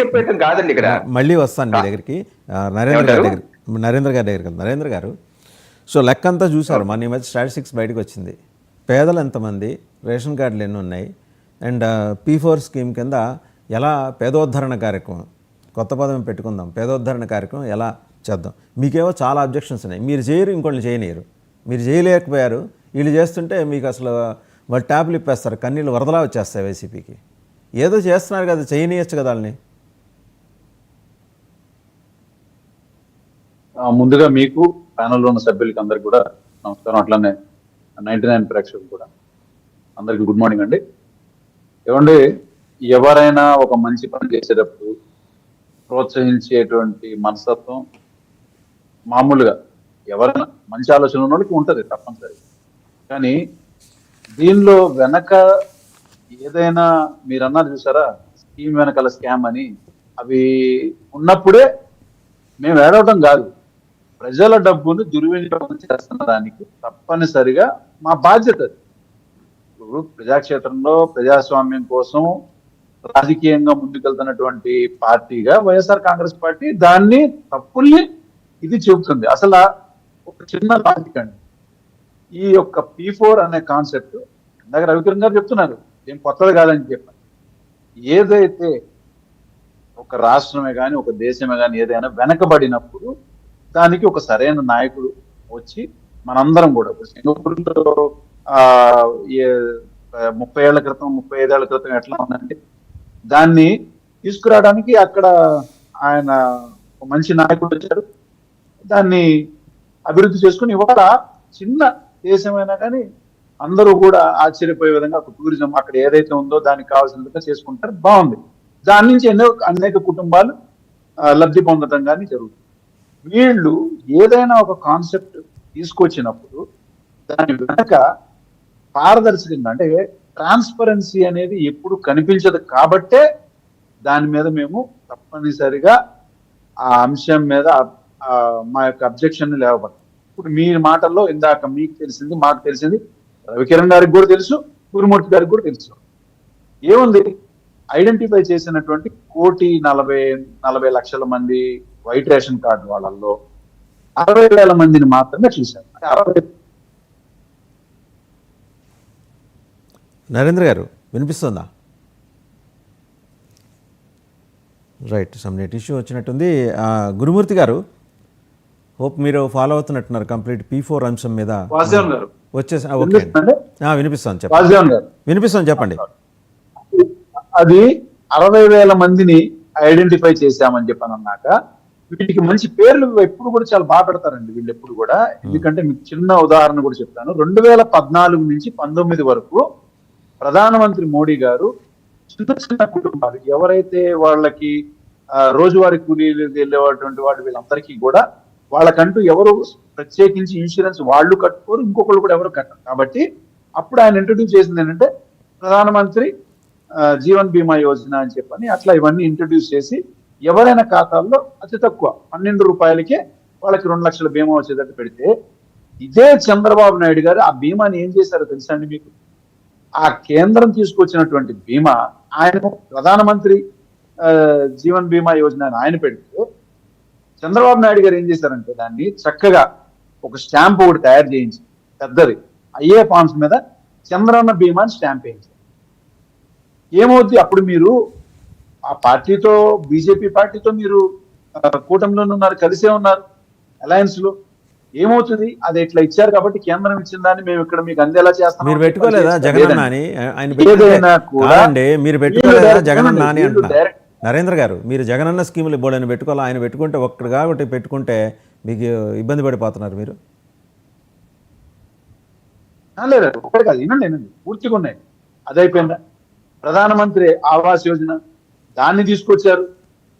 చెప్పేయటం కాదండి ఇక్కడ. మళ్ళీ వస్తాను మీ దగ్గరికి. నరేంద్ర గారి దగ్గర నరేంద్ర గారి దగ్గరికి. నరేంద్ర గారు సో లెక్క అంతా చూశారు. మన ఈ మధ్య స్టాటిస్టిక్స్ బయటకు వచ్చింది. పేదలు ఎంతమంది? రేషన్ కార్డులు ఎన్ని ఉన్నాయి? అండ్ పీ ఫోర్ స్కీమ్ కింద ఎలా పేదోద్ధరణ కార్యక్రమం? కొత్త పదం పెట్టుకుందాం. పేదోద్ధరణ కార్యక్రమం ఎలా చేద్దాం? మీకేవో చాలా అబ్జెక్షన్స్ ఉన్నాయి. మీరు చేయరు ఇంకోళ్ళు చేయనియరు. మీరు చేయలేకపోయారు. వీళ్ళు చేస్తుంటే మీకు అసలు వాళ్ళు ట్యాబ్లు ఇప్పేస్తారు. కన్నీళ్ళు వరదలా వచ్చేస్తాయి వైసీపీకి. ఏదో చేస్తున్నారు కదా చేయనీయచ్చు కదా వాళ్ళని. ముందుగా మీకు ప్యానల్లో ఉన్న సభ్యులకి అందరికి కూడా నమస్కారం. అట్లానే నైన్టీ నైన్ ప్రేక్షకులు కూడా. అందరికి గుడ్ మార్నింగ్ అండి. ఏమండి ఎవరైనా ఒక మంచి పని చేసేటప్పుడు ప్రోత్సహించేటువంటి మనస్తత్వం మామూలుగా ఎవరైనా మంచి ఆలోచన ఉన్న వాళ్ళకి ఉంటుంది తప్పనిసరి కానీ దీనిలో వెనక ఏదైనా మీరు అన్నారు చూసారా? స్కీమ్ వెనకాల స్కామ్ అని. అవి ఉన్నప్పుడే మేము ఏడవటం కాదు. ప్రజల డబ్బును దుర్వినియోగం చేస్తున్న దానికి తప్పనిసరిగా మా బాధ్యత ఇప్పుడు ప్రజాక్షేత్రంలో ప్రజాస్వామ్యం కోసం రాజకీయంగా ముందుకెళ్తున్నటువంటి పార్టీగా వైఎస్ఆర్ కాంగ్రెస్ పార్టీ దాన్ని తప్పుల్ని ఇది చెబుతుంది. అసలు ఒక చిన్న లాజిక్ అండి. ఈ యొక్క పీ ఫోర్ అనే కాన్సెప్ట్ ఇందాక రవికిరణ్ గారు చెప్తున్నారు. ఏం కొత్తది కాదని చెప్పాను ఏదైతే ఒక రాష్ట్రమే కానీ ఒక దేశమే కానీ ఏదైనా వెనకబడినప్పుడు దానికి ఒక సరైన నాయకుడు వచ్చి మనందరం కూడా సింగపూర్లో ఆ ముప్పై ఏళ్ళ క్రితం ముప్పై ఐదేళ్ళ క్రితం ఎట్లా ఉందంటే దాన్ని తీసుకురావడానికి అక్కడ ఆయన ఒక మంచి నాయకుడు వచ్చారు దాన్ని అభివృద్ధి చేసుకుని ఇవాళ చిన్న దేశమైనా కానీ అందరూ కూడా ఆశ్చర్యపోయే విధంగా ఒక టూరిజం అక్కడ ఏదైతే ఉందో దానికి కావాల్సినందుగా చేసుకుంటారు. బాగుంది. దాని నుంచి ఎన్నో అనేక కుటుంబాలు లబ్ధి పొందడం కానీ జరుగుతుంది. వీళ్ళు ఏదైనా ఒక కాన్సెప్ట్ తీసుకొచ్చినప్పుడు దాని వెనక పారదర్శకంగా అంటే ట్రాన్స్పరెన్సీ అనేది ఎప్పుడు కనిపించదు కాబట్టే దాని మీద మేము తప్పనిసరిగా ఆ అంశం మీద మా యొక్క అబ్జెక్షన్ లేవబడతాం. ఇప్పుడు మీ మాటల్లో ఇందాక మీకు తెలిసింది మాకు తెలిసింది రవికిరణ్ గారికి కూడా తెలుసు గురుమూర్తి గారికి కూడా తెలుసు. ఏముంది? ఐడెంటిఫై చేసినటువంటి కోటి నలభై నలభై లక్షల మంది వైట్ రేషన్ కార్డు వాళ్ళల్లో అరవై వేల మందిని మాత్రమే చూశారు. అరవై నరేంద్ర గారు వినిపిస్తుందా? రైట్ సమ్ నెట్ ఇష్యూ వచ్చినట్టుంది. ఆ, గురుమూర్తి గారు హోప్ మీరు ఫాలో అవుతున్నట్టున్నారు కంప్లీట్ పీ ఫోర్ అంశం మీద. వచ్చేసి ఓకే వినిపిస్తాను చెప్పండి. వినిపిస్తాను చెప్పండి. అది అరవై వేల మందిని ఐడెంటిఫై చేశామని చెప్పని అన్నాక వీటికి మంచి పేర్లు ఎప్పుడు కూడా చాలా బాగా పెడతారండి వీళ్ళు ఎప్పుడు కూడా. ఎందుకంటే మీకు చిన్న ఉదాహరణ కూడా చెప్తాను. రెండు వేల పద్నాలుగు నుంచి పంతొమ్మిది వరకు ప్రధానమంత్రి మోడీ గారు చిన్న చిన్న కుటుంబాలు ఎవరైతే వాళ్ళకి రోజువారీ కూలీలు వెళ్ళేటువంటి వాటి వీళ్ళందరికీ కూడా వాళ్ళకంటూ ఎవరు ప్రత్యేకించి ఇన్సూరెన్స్ వాళ్ళు కట్టుకోరు ఇంకొకళ్ళు కూడా ఎవరు కట్టరు. కాబట్టి అప్పుడు ఆయన ఇంట్రడ్యూస్ చేసింది ఏంటంటే ప్రధానమంత్రి ఆ, జీవన్ బీమా యోజన అని చెప్పని అట్లా ఇవన్నీ ఇంట్రడ్యూస్ చేసి ఎవరైనా ఖాతాల్లో అతి తక్కువ పన్నెండు రూపాయలకే వాళ్ళకి రెండు లక్షల బీమా వచ్చేటట్టు పెడితే ఇదే చంద్రబాబు నాయుడు గారు ఆ బీమాని ఏం చేశారో తెలుసా అండి మీకు? ఆ కేంద్రం తీసుకొచ్చినటువంటి బీమా ఆయన ప్రధానమంత్రి ఆ, జీవన్ బీమా యోజన అని ఆయన పెడితే చంద్రబాబు నాయుడు గారు ఏం చేశారంటే దాన్ని చక్కగా ఒక స్టాంప్ ఒకటి తయారు చేయించి పెద్దది. అయ్యే ఫామ్స్ మీద చంద్రన్న బీమాని స్టాంప్ వేయించారు. ఏమవుద్ది? అప్పుడు మీరు ఆ పార్టీతో బీజేపీ పార్టీతో మీరు ఆ, కూటమిలోనే ఉన్నారు కలిసే ఉన్నారు అలయన్స్లో ఏమవుతుంది? అది ఇట్లా ఇచ్చారు కాబట్టి కేంద్రం ఇచ్చిన దాన్ని మేము ఇక్కడ మీకు అందేలా చేస్తాం మీరు పెట్టుకోలేదా? జగనన్న అని ఆయన ఏదైనా కూడా మీరు పెట్టుకోలేదా? జగనన్న అని నరేంద్ర గారు మీరు జగనన్న స్కీములు ఇవ్వడని పెట్టుకోవాలి? ఆయన పెట్టుకుంటే ఒక్కడు కాబట్టి పెట్టుకుంటే మీకు ఇబ్బంది పడిపోతున్నారు మీరు? లేదు ఒకటి కాదు వినండి వినండి పూర్తిగా ఉన్నాయి. అది అయిపోయిందా ప్రధానమంత్రి ఆవాస్ యోజన దాన్ని తీసుకొచ్చారు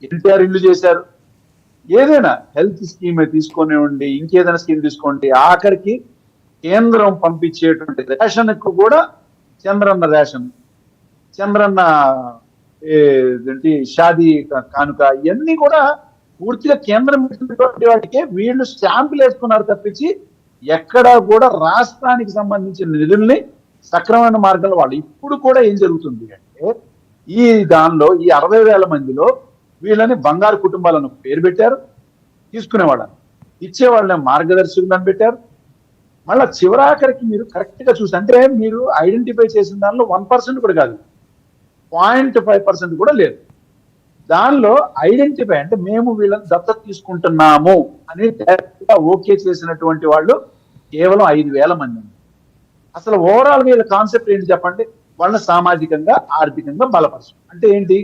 ఎన్టీఆర్ ఇల్లు చేశారు. ఏదైనా హెల్త్ స్కీమ్ తీసుకొని ఉండి ఇంకేదైనా స్కీమ్ తీసుకోండి ఆఖరికి కేంద్రం పంపించేటువంటి రేషన్ కూడా చంద్రన్న రేషన్ చంద్రన్న ఏంటి షాదీ కానుక ఇవన్నీ కూడా పూర్తిగా కేంద్రం ఇచ్చినటువంటి వాటికే వీళ్ళు స్టాంపులు వేసుకున్నారు తప్పించి ఎక్కడా కూడా రాష్ట్రానికి సంబంధించిన నిధుల్ని సక్రమమైన మార్గంలో వాళ్ళు ఇప్పుడు కూడా ఏం జరుగుతుంది అంటే ఈ దానిలో ఈ అరవై వేల మందిలో వీళ్ళని బంగారు కుటుంబాలను పేరు పెట్టారు తీసుకునే ఇచ్చేవాళ్ళని ఇచ్చే వాళ్ళని మార్గదర్శకులను పెట్టారు. మళ్ళా చివరాఖరికి మీరు కరెక్ట్గా చూసి అంటే మీరు ఐడెంటిఫై చేసిన దానిలో వన్ పర్సెంట్ కూడా కాదు. పాయింట్ ఫైవ్ పర్సెంట్ కూడా లేదు. దానిలో ఐడెంటిఫై అంటే మేము వీళ్ళని దత్తత తీసుకుంటున్నాము అని డైరెక్ట్గా ఓకే చేసినటువంటి వాళ్ళు కేవలం ఐదు వేల మంది అసలు ఓవరాల్ వీళ్ళ కాన్సెప్ట్ ఏంటి చెప్పండి? వాళ్ళని సామాజికంగా ఆర్థికంగా బలపరచడం అంటే ఏంటి?